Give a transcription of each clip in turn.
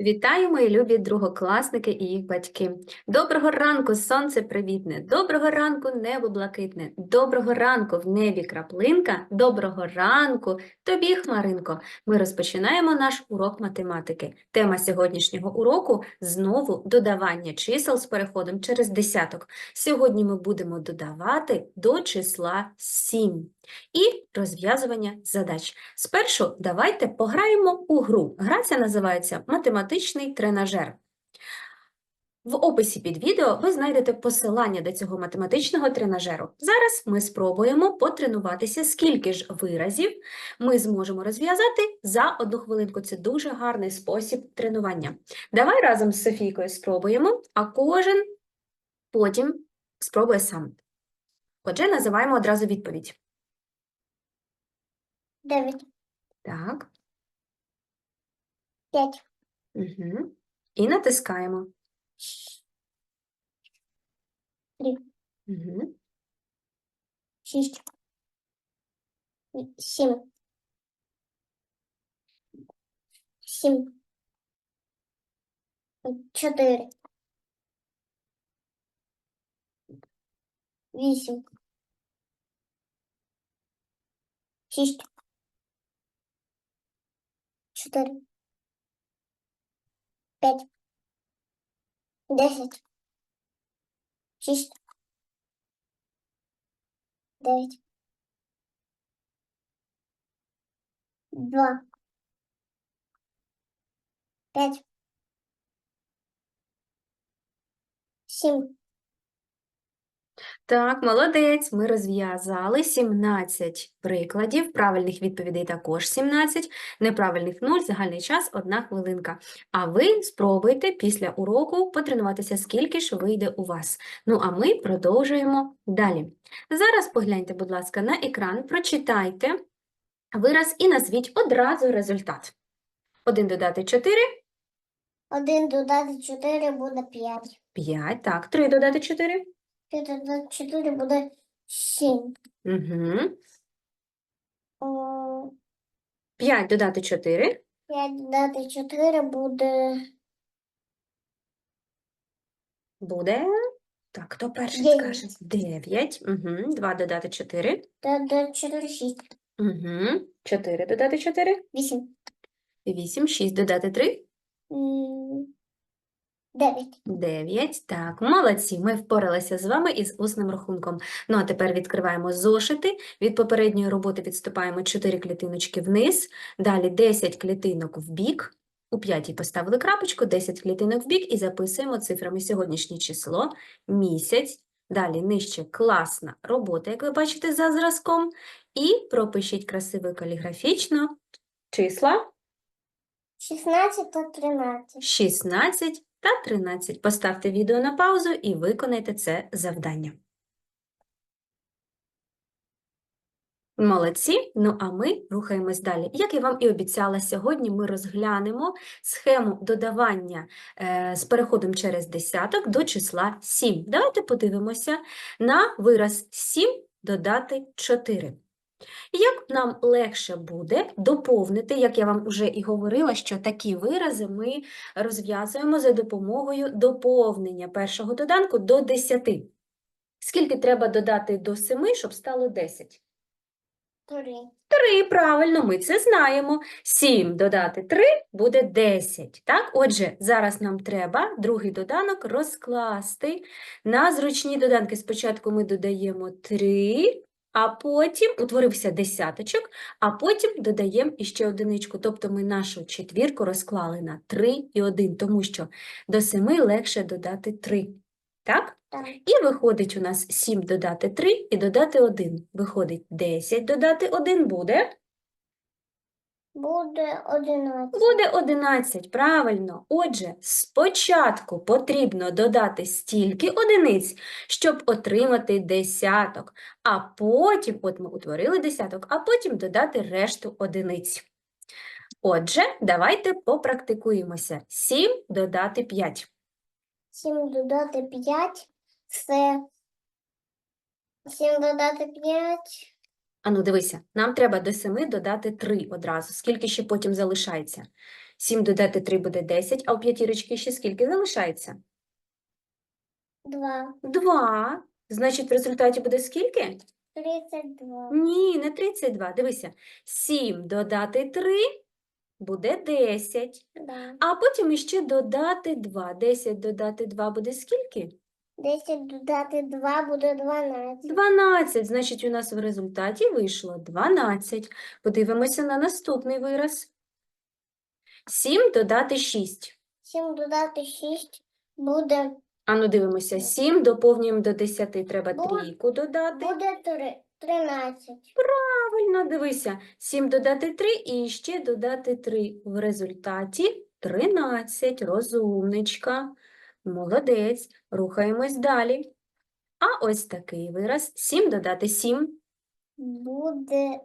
Вітаю, мої любі другокласники і їх батьки. Доброго ранку, сонце привітне, доброго ранку, небо блакитне, доброго ранку в небі краплинка, доброго ранку тобі, Хмаринко. Ми розпочинаємо наш урок математики. Тема сьогоднішнього уроку знову додавання чисел з переходом через десяток. Сьогодні ми будемо додавати до числа 7 і розв'язування задач. Спершу давайте пограємо у гру. Гра ця називається математичний тренажер. В описі під відео ви знайдете посилання до цього математичного тренажеру. Зараз ми спробуємо потренуватися, скільки ж виразів ми зможемо розв'язати за одну хвилинку. Це дуже гарний спосіб тренування. Давай разом з Софійкою спробуємо, а кожен потім спробує сам. Отже, називаємо одразу відповідь. Дев'ять, Так. п'ять, Угу. І натискаємо. Три. Угу. шість, сім, сім, чотири, вісім, шість, чотири, п'ять, десять, шість, дев'ять, два, п'ять, сім, Так, молодець. Ми розв'язали 17 прикладів, правильних відповідей також 17, неправильних 0, загальний час 1 хвилинка. А ви спробуйте після уроку потренуватися, скільки ж вийде у вас. Ну, а ми продовжуємо далі. Зараз погляньте, будь ласка, на екран, прочитайте вираз і назвіть одразу результат. 1 додати 4 один додати чотири буде п'ять, 5, так, 3 додати 4 п'ять додати чотири буде сім, угу. О, 5 додати 4 п'ять додати чотири буде Буде. Так, хто перший Дев'ять. скаже? 9. Угу. 2 додати 4. додати чотири шість, Угу. 4 додати 4. вісім, 8. 6 додати 3. м, дев'ять. 9. Так, молодці. Ми впоралися з вами із усним рахунком. Ну, а тепер відкриваємо зошити. Від попередньої роботи відступаємо 4 клітиночки вниз. Далі 10 клітинок в бік. У п'ятій поставили крапочку, 10 клітинок в бік і записуємо цифрами сьогоднішнє число, місяць. Далі нижче класна робота, як ви бачите за зразком. І пропишіть красиво каліграфічно числа Шістнадцять та тринадцять. 16 та 13. Поставте відео на паузу і виконайте це завдання. Молодці. Ну а ми рухаємось далі. Як я вам і обіцяла, сьогодні ми розглянемо схему додавання е, з переходом через десяток до числа 7. Давайте подивимося на вираз 7 додати 4. Як нам легше буде доповнити, як я вам вже і говорила, що такі вирази ми розв'язуємо за допомогою доповнення першого доданку до 10. Скільки треба додати до 7, щоб стало 10? Три. 3, правильно, ми це знаємо. 7 додати 3 буде 10. Так? Отже, зараз нам треба другий доданок розкласти на зручні доданки. Спочатку ми додаємо 3, а потім утворився десяточок, а потім додаємо іще одиничку. Тобто ми нашу четвірку розклали на 3 і 1, тому що до 7 легше додати 3. Так? Так. І виходить у нас 7 додати 3 і додати 1. Виходить 10 додати 1 буде? Буде одинадцять. Буде 11, правильно. Отже, спочатку потрібно додати стільки одиниць, щоб отримати десяток, а потім, от ми утворили десяток, а потім додати решту одиниць. Отже, давайте попрактикуємося. 7 додати 5. Сім додати п'ять. Це сім додати п'ять. Ану, дивися, нам треба до 7 додати 3 одразу. Скільки ще потім залишається? 7 додати 3 буде 10, а у п'ятірочки ще скільки залишається? Два. 2. Значить, в результаті буде скільки? Тридцять два. Ні, не 32. Дивися. 7 додати 3 буде 10. Да. А потім іще додати 2. 10 додати 2 буде скільки? Десять додати два буде дванадцять. 12. Значить, у нас в результаті вийшло 12. Подивимося на наступний вираз. 7 додати 6. Сім додати шість буде, Ану, дивимося. 7 доповнюємо до 10. Треба Бу- трійку додати. буде три, тринадцять. Правильно, дивися. 7 додати 3 і ще додати 3. В результаті 13. Розумничка. Молодець. Рухаємось далі. А ось такий вираз. 7 додати 7. Буде,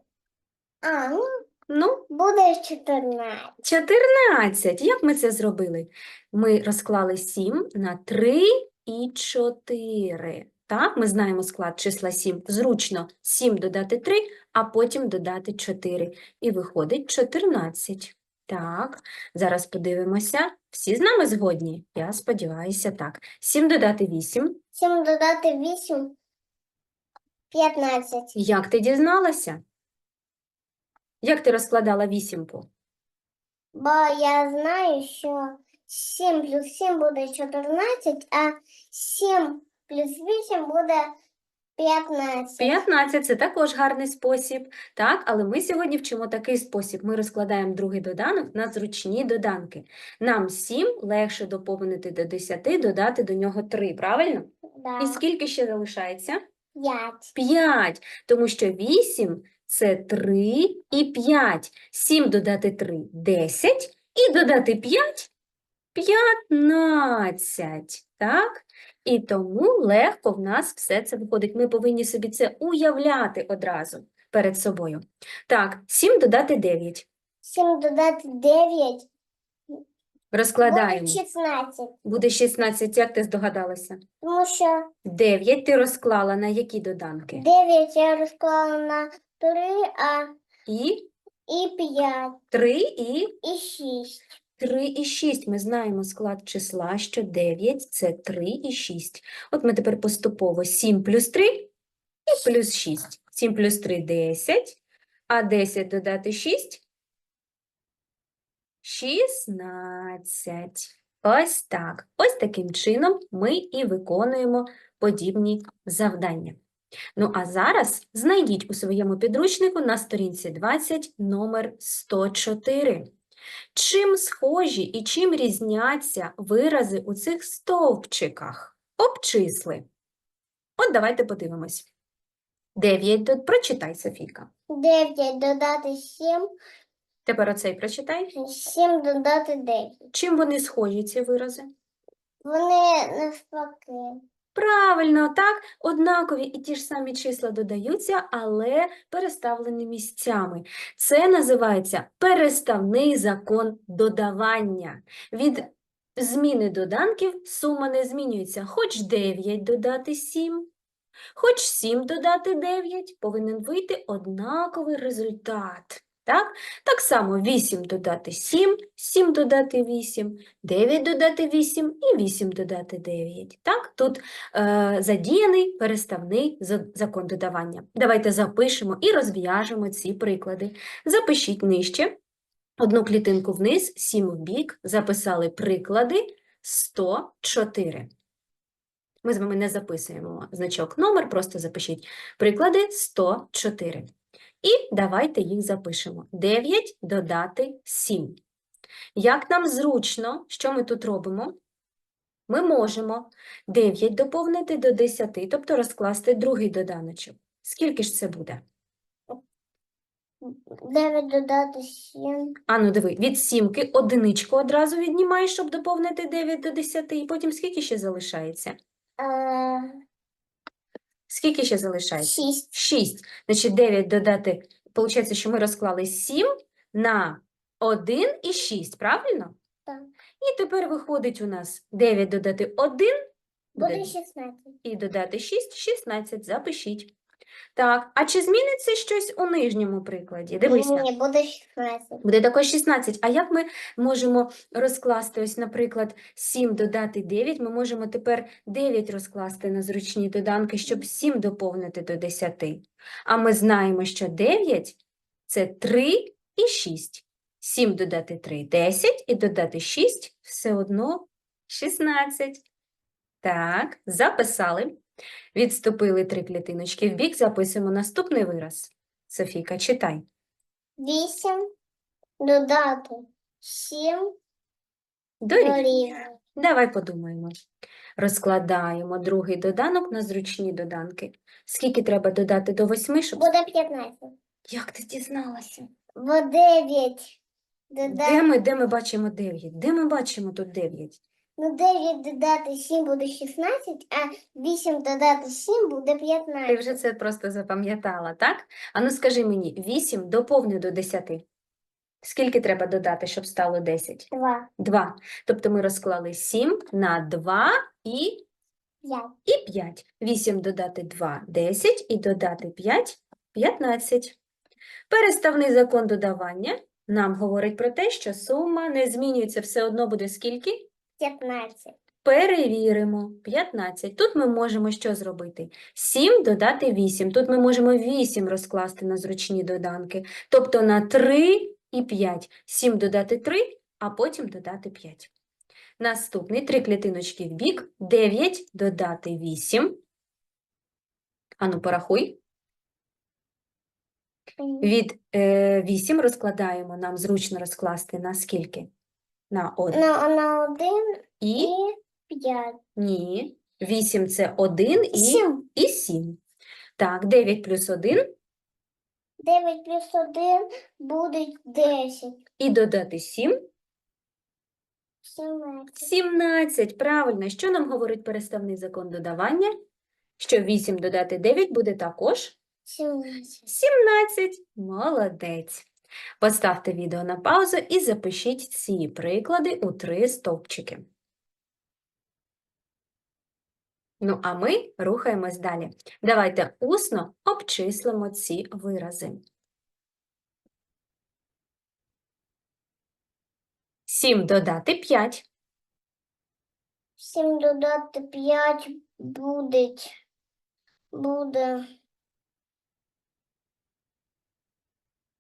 а, ну, Ну, буде чотирнадцять. 14. Як ми це зробили? Ми розклали 7 на 3 і 4. Так, ми знаємо склад числа 7. Зручно 7 додати 3, а потім додати 4. І виходить 14. Так, зараз подивимося. Всі з нами згодні? Я сподіваюся, так. 7 додати 8. Сім додати вісім, п'ятнадцять. Як ти дізналася? Як ти розкладала вісімку? Бо я знаю, що 7 плюс 7 буде 14, а 7 плюс 8 буде 15. 15 – це також гарний спосіб, так? Але ми сьогодні вчимо такий спосіб. Ми розкладаємо другий доданок на зручні доданки. Нам 7 легше доповнити до 10, додати до нього 3, правильно? Да. І скільки ще залишається? 5. 5, тому що 8 – це 3 і 5. 7 додати 3 – 10, і додати 5 – 15, так? І тому легко в нас все це виходить. Ми повинні собі це уявляти одразу перед собою. Так, 7 додати 9. 7 додати 9 буде Розкладаємо. 16. Буде 16, як ти здогадалася? Тому що 9 ти розклала на які доданки? 9 я розклала на 3, а І і 5, 3, і і 6. 3 і 6. Ми знаємо склад числа, що 9 – це 3 і 6. От ми тепер поступово 7 плюс 3 і плюс 6. 7 плюс 3 – 10, а 10 додати 6 – 16. Ось так. Ось таким чином ми і виконуємо подібні завдання. Ну, а зараз знайдіть у своєму підручнику на сторінці 20 номер 104. Чим схожі і чим різняться вирази у цих стовпчиках? Обчисли. От давайте подивимось. 9. до- Прочитай, Софійка. 9 додати 7, Тепер оцей прочитай. 7 додати 9. Чим вони схожі, ці вирази? Вони навпаки. Правильно, так, однакові і ті ж самі числа додаються, але переставлені місцями. Це називається переставний закон додавання. Від зміни доданків сума не змінюється. Хоч 9 додати 7, хоч 7 додати 9, повинен вийти однаковий результат. Так? Так само 8 додати 7, 7 додати 8, 9 додати 8 і 8 додати 9. Так? Тут е, задіяний переставний закон додавання. Давайте запишемо і розв'яжемо ці приклади. Запишіть нижче. Одну клітинку вниз, 7 в бік, записали приклади 104. Ми з вами не записуємо значок номер, просто запишіть приклади 104. І давайте їх запишемо. 9 додати 7. Як нам зручно, що ми тут робимо? Ми можемо 9 доповнити до 10, тобто розкласти другий доданочок. Скільки ж це буде? 9 додати 7. Ану, диви, від сімки одиничку одразу віднімаєш, щоб доповнити 9 до 10, і потім скільки ще залишається? Е, Скільки ще залишається? 6. 6. Значить, дев'ять додати, виходить, що ми розклали 7 на 1 і шість, правильно? Так. І тепер виходить у нас 9 додати 1 Буде буде 16. і додати 6 – 16. Запишіть. Так, а чи зміниться щось у нижньому прикладі? Дивися. Ні, буде 16. Буде також 16. А як ми можемо розкласти, ось, наприклад, 7 додати 9, ми можемо тепер 9 розкласти на зручні доданки, щоб 7 доповнити до 10. А ми знаємо, що 9 – це 3 і 6. 7 додати 3 – 10, і додати 6 – все одно 16. Так, записали. Відступили три клітиночки в бік, записуємо наступний вираз. Софійка, читай. 8 додати 7 Дорівнює. дорівнює. Давай подумаємо. Розкладаємо другий доданок на зручні доданки. Скільки треба додати до восьми, щоб... Буде 15. Як ти дізналася? Бо 9 Де ми, де ми бачимо 9? Де ми бачимо тут 9? Ну 9 додати 7 буде 16, а 8 додати 7 буде 15. Ти вже це просто запам'ятала, так? Ану скажи мені, 8 доповни до 10. Скільки треба додати, щоб стало 10? 2, 2. Тобто ми розклали 7 на 2 і 5. і 5. 8 додати 2 – 10, і додати 5 – 15. Переставний закон додавання нам говорить про те, що сума не змінюється, все одно буде скільки? 15. Перевіримо. 15. Тут ми можемо що зробити? 7 додати 8. Тут ми можемо 8 розкласти на зручні доданки. Тобто на 3 і 5. 7 додати 3, а потім додати 5. Наступний, три клітиночки в бік. 9 додати 8. Ану, порахуй. Від е, 8 розкладаємо, нам зручно розкласти на скільки? На 1. На, на 1 І? і 5. Ні. 8 – це 1 і, 7. і 7. Так, 9 плюс 1 9 плюс 1 буде 10. і додати 7 17. 17. Правильно. Що нам говорить переставний закон додавання? Що 8 додати 9 буде також 17. 17. Молодець. Поставте відео на паузу і запишіть ці приклади у три стовпчики. Ну, а ми рухаємось далі. Давайте усно обчислимо ці вирази. 7 додати 5. 7 додати 5 буде, буде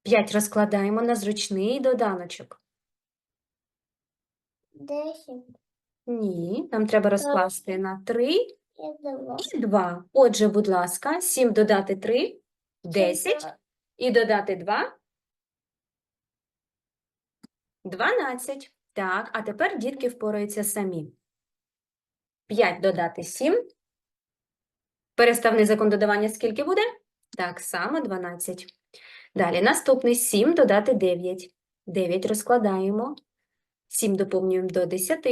5 розкладаємо на зручний доданочок. 10 Ні, нам треба розкласти на 3 і 2. і 2. Отже, будь ласка, 7 додати 3 – 10. І додати 2 – 12. Так, а тепер дітки впораються самі. 5 додати 7. Переставний закон додавання скільки буде? Так само 12. Далі наступний 7 додати 9. 9 розкладаємо. 7 доповнюємо до 10.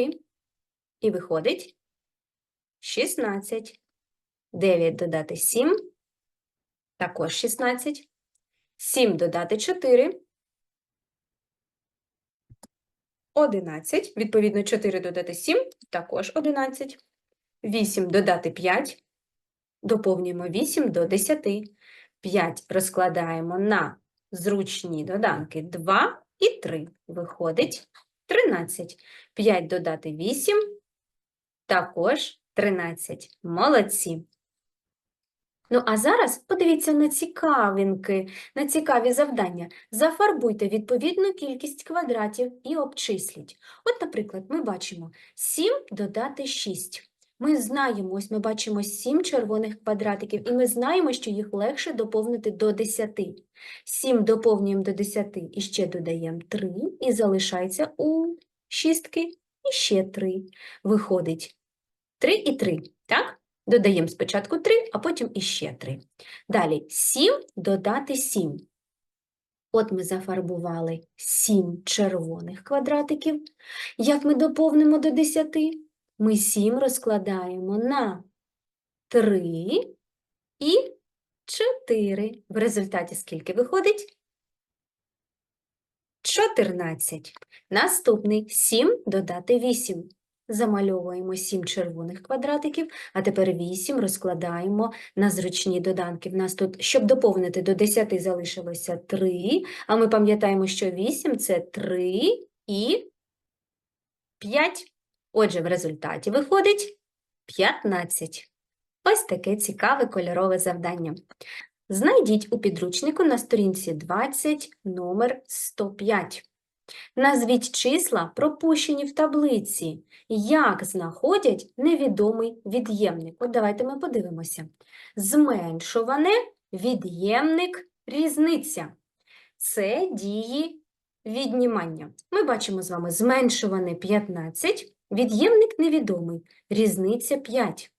І виходить 16. 9 додати 7. Також 16. 7 додати 4. 11. Відповідно, 4 додати 7. Також 11. 8 додати 5. Доповнюємо 8 до 10. 5 розкладаємо на зручні доданки 2 і 3. Виходить 13. 5 додати 8. Також 13. Молодці. Ну, а зараз подивіться на цікавинки, на цікаві завдання. Зафарбуйте відповідну кількість квадратів і обчисліть. От, наприклад, ми бачимо 7 додати 6. Ми знаємо, ось ми бачимо 7 червоних квадратиків, і ми знаємо, що їх легше доповнити до 10. 7 доповнюємо до 10 і ще додаємо 3, і залишається у шістки і ще 3. Виходить 3 і 3, так? Додаємо спочатку 3, а потім іще 3. Далі 7 додати 7. От ми зафарбували 7 червоних квадратиків. Як ми доповнимо до 10? Ми 7 розкладаємо на 3 і 4. В результаті скільки виходить? 14. Наступний 7 додати 8. замальовуємо 7 червоних квадратиків, а тепер 8 розкладаємо на зручні доданки. В нас тут, щоб доповнити до 10, залишилося 3, а ми пам'ятаємо, що 8 – це 3 і 5. Отже, в результаті виходить 15. Ось таке цікаве кольорове завдання. Знайдіть у підручнику на сторінці 20 номер 105. Назвіть числа, пропущені в таблиці. Як знаходять невідомий від'ємник? От давайте ми подивимося. Зменшуване, від'ємник, різниця. Це дії віднімання. Ми бачимо з вами зменшуване 15, від'ємник невідомий, різниця 5.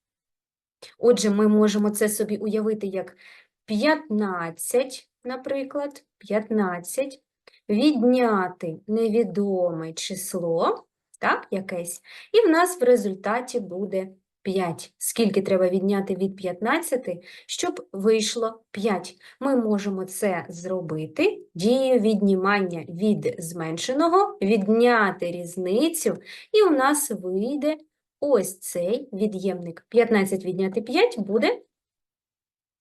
Отже, ми можемо це собі уявити як 15, наприклад, 15, відняти невідоме число, так, якесь, і в нас в результаті буде 5. Скільки треба відняти від 15, щоб вийшло 5? Ми можемо це зробити дією віднімання від зменшеного, відняти різницю, і у нас вийде ось цей від'ємник. 15 відняти 5 буде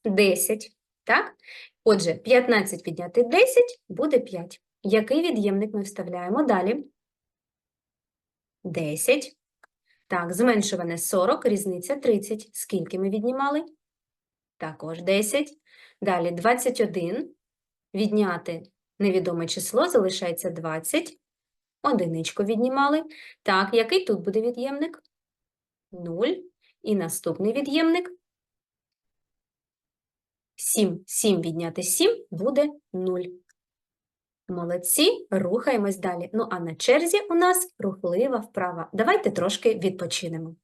10. Так? Отже, 15 відняти 10 буде 5. Який від'ємник ми вставляємо далі? 10. Так, зменшуване 40, різниця 30. Скільки ми віднімали? Також 10. Далі 21. Відняти невідоме число, залишається 20. Одиничку віднімали. Так, який тут буде від'ємник? 0. І наступний від'ємник 7. 7 відняти 7 буде 0. Молодці, рухаємось далі. Ну а на черзі у нас рухлива вправа. Давайте трошки відпочинемо.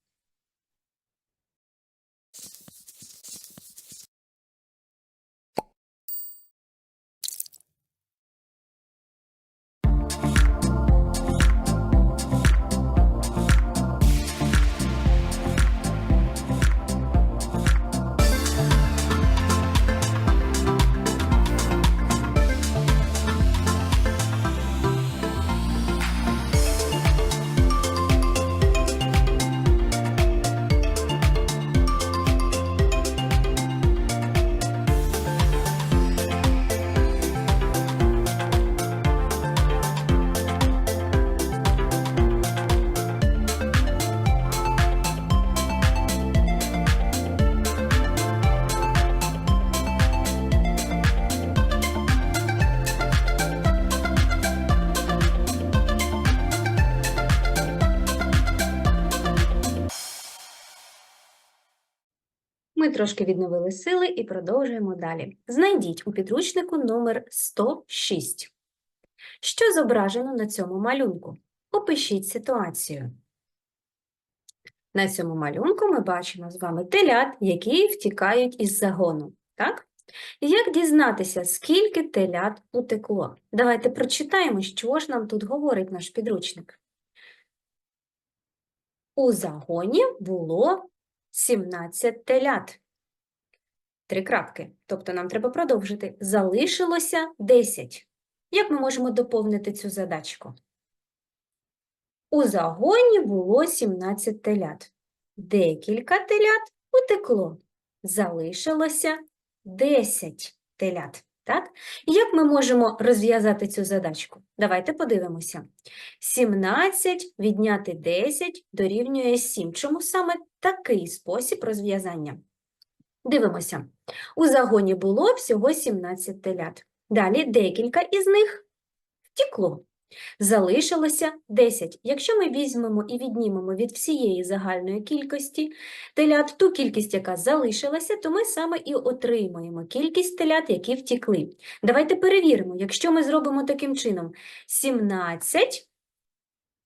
Трошки відновили сили і продовжуємо далі. Знайдіть у підручнику номер 106. Що зображено на цьому малюнку? Опишіть ситуацію. На цьому малюнку ми бачимо з вами телят, які втікають із загону. Так? Як дізнатися, скільки телят утекло? Давайте прочитаємо, що ж нам тут говорить наш підручник. У загоні було 17 телят. Три крапки. Тобто нам треба продовжити. Залишилося 10. Як ми можемо доповнити цю задачку? У загоні було 17 телят. Декілька телят утекло. Залишилося 10 телят. Так? Як ми можемо розв'язати цю задачку? Давайте подивимося. 17 відняти 10 дорівнює 7. Чому саме такий спосіб розв'язання? Дивимося. У загоні було всього 17 телят. Далі декілька із них втекло. Залишилося 10. Якщо ми візьмемо і віднімемо від всієї загальної кількості телят ту кількість, яка залишилася, то ми саме і отримаємо кількість телят, які втікли. Давайте перевіримо, якщо ми зробимо таким чином 17,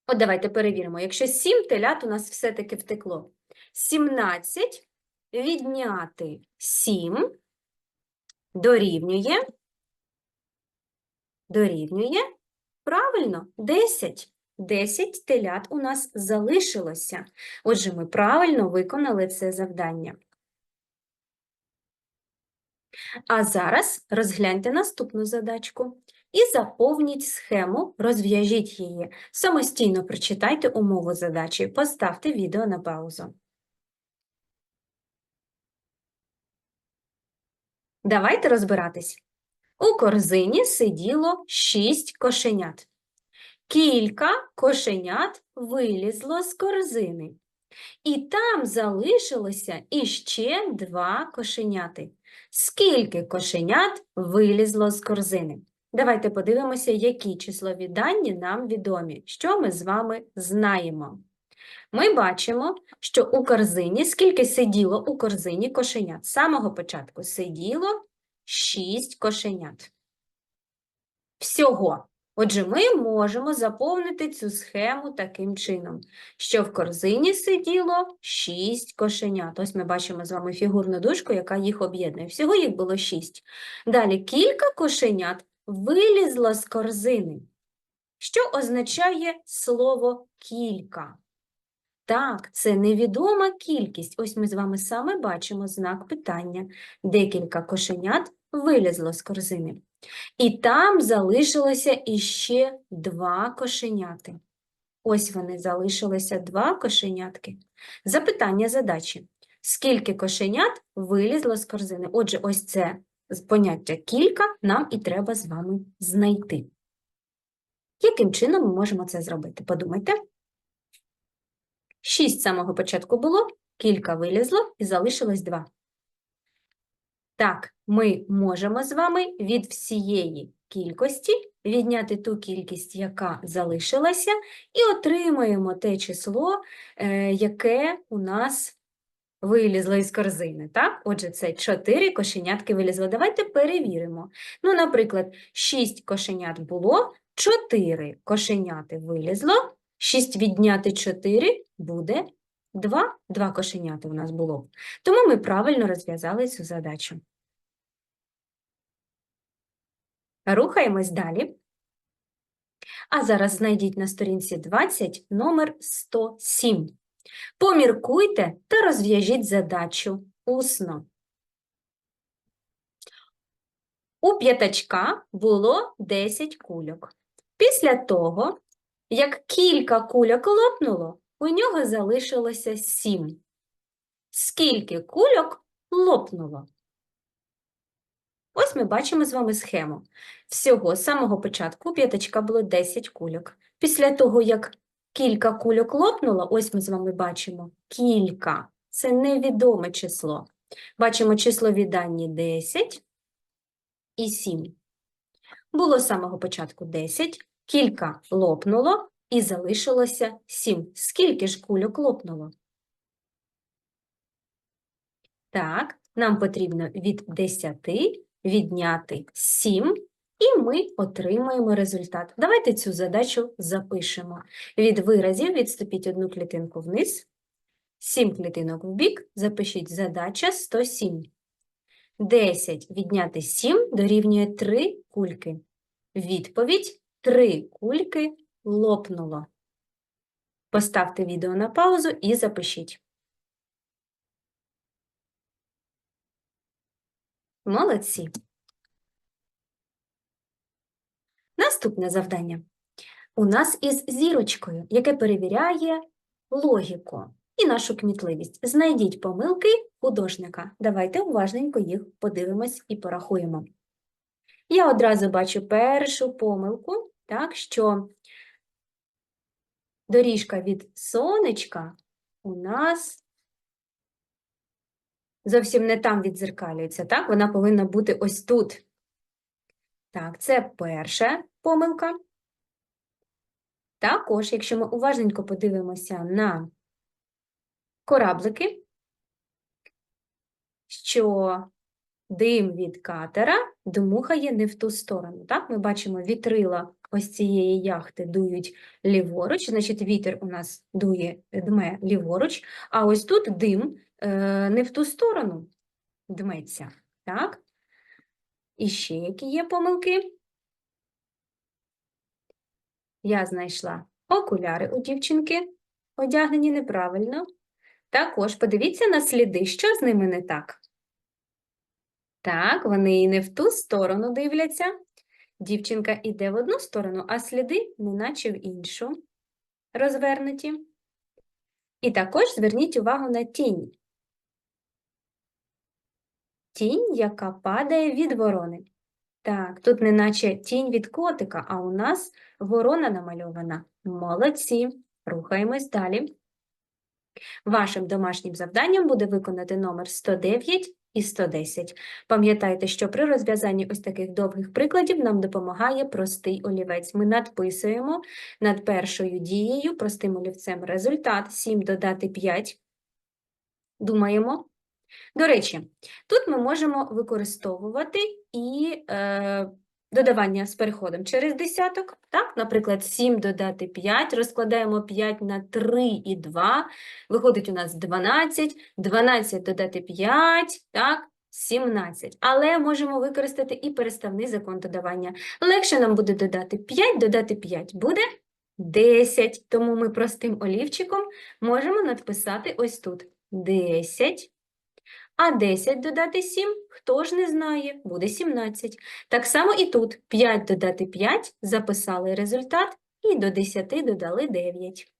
от давайте перевіримо, якщо 7 телят у нас все-таки втекло. 17 відняти 7 дорівнює, дорівнює, правильно, 10. 10 телят у нас залишилося. Отже, ми правильно виконали це завдання. А зараз розгляньте наступну задачку. і заповніть схему, розв'яжіть її. Самостійно прочитайте умову задачі, поставте відео на паузу. Давайте розбиратись. У корзині сиділо шість кошенят. Кілька кошенят вилізло з корзини. І там залишилося іще два кошеняти. Скільки кошенят вилізло з корзини? Давайте подивимося, які числові дані нам відомі, що ми з вами знаємо. Ми бачимо, що у корзині, скільки сиділо у корзині кошенят? З самого початку сиділо 6 кошенят. Всього. Отже, ми можемо заповнити цю схему таким чином, що в корзині сиділо 6 кошенят. Ось ми бачимо з вами фігурну дужку, яка їх об'єднує. Всього їх було 6. Далі кілька кошенят вилізло з корзини, що означає слово кілька. Так, це невідома кількість. Ось ми з вами саме бачимо знак питання. Декілька кошенят вилізло з корзини. І там залишилося іще два кошеняти. Ось вони залишилися два кошенятки. Запитання задачі. Скільки кошенят вилізло з корзини? Отже, ось це поняття кілька нам і треба з вами знайти. Яким чином ми можемо це зробити? Подумайте. Шість з самого початку було, кілька вилізло і залишилось два. Так, ми можемо з вами від всієї кількості відняти ту кількість, яка залишилася, і отримаємо те число, е, яке у нас вилізло із корзини. Так? Отже, це 4 кошенятки вилізло. Давайте перевіримо. Ну, наприклад, 6 кошенят було, 4 кошеняти вилізло, 6 відняти 4 буде 2. 2 кошеняти у нас було. Тому ми правильно розв'язали цю задачу. Рухаємось далі. А зараз знайдіть на сторінці 20 номер 107. Поміркуйте та розв'яжіть задачу усно. У п'ятачка було 10 кульок. Після того, як кілька кульок лопнуло, у нього залишилося 7. Скільки кульок лопнуло? Ось ми бачимо з вами схему. Всього з самого початку у п'ятачка було 10 кульок. Після того, як кілька кульок лопнуло, ось ми з вами бачимо кілька. Це невідоме число. Бачимо числові дані 10 і 7. Було з самого початку 10, кілька лопнуло і залишилося 7. Скільки ж кульок лопнуло? Так, нам потрібно від 10 відняти 7, і ми отримаємо результат. Давайте цю задачу запишемо. Від виразів відступіть одну клітинку вниз, 7 клітинок вбік, запишіть задача 107. 10 відняти 7 дорівнює 3 кульки. Відповідь 3 кульки лопнуло. Поставте відео на паузу і запишіть. Молодці. Наступне завдання. У нас із зірочкою, яке перевіряє логіку і нашу кмітливість. Знайдіть помилки художника. Давайте уважненько їх подивимось і порахуємо. Я одразу бачу першу помилку, так, що доріжка від сонечка у нас зовсім не там відзеркалюється, так? Вона повинна бути ось тут. Так, це перша помилка. Також, якщо ми уважненько подивимося на кораблики, що дим від катера дмухає не в ту сторону. Так, ми бачимо вітрила ось цієї яхти дують ліворуч, значить вітер у нас дує, дме ліворуч, а ось тут дим е, не в ту сторону дметься. Так? І ще які є помилки? Я знайшла окуляри у дівчинки, одягнені неправильно. Також подивіться на сліди, що з ними не так. Так, вони і не в ту сторону дивляться. Дівчинка йде в одну сторону, а сліди неначе в іншу розвернуті. І також зверніть увагу на тінь. Тінь, яка падає від ворони. Так, тут неначе тінь від котика, а у нас ворона намальована. Молодці. Рухаємось далі. Вашим домашнім завданням буде виконати номер 109 і 110. Пам'ятайте, що при розв'язанні ось таких довгих прикладів нам допомагає простий олівець. Ми надписуємо над першою дією простим олівцем результат 7 додати 5. Думаємо. До речі, тут ми можемо використовувати і е, додавання з переходом через десяток. Так? Наприклад, 7 додати 5, розкладаємо 5 на 3 і 2, виходить у нас 12, 12 додати 5, так? 17. Але можемо використати і переставний закон додавання. Легше нам буде додати 5, додати 5 буде 10. Тому ми простим олівчиком можемо надписати ось тут 10. А 10 додати 7, хто ж не знає, буде 17. Так само і тут 5 додати 5, записали результат і до 10 додали 9.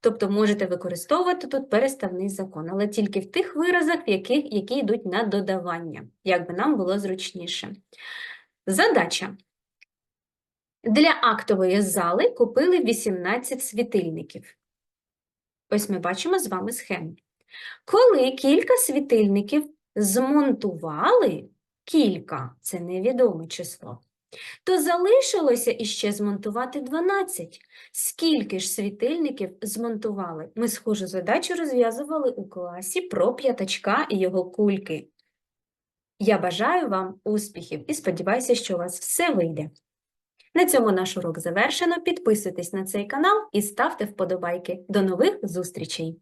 Тобто можете використовувати тут переставний закон, але тільки в тих виразах, в які йдуть на додавання, як би нам було зручніше. Задача. Для актової зали купили 18 світильників. Ось ми бачимо з вами схему. Коли кілька світильників змонтували, кілька – це невідоме число, то залишилося іще змонтувати 12. Скільки ж світильників змонтували? Ми схожу задачу розв'язували у класі про п'ятачка і його кульки. Я бажаю вам успіхів і сподіваюся, що у вас все вийде. На цьому наш урок завершено. Підписуйтесь на цей канал і ставте вподобайки. До нових зустрічей!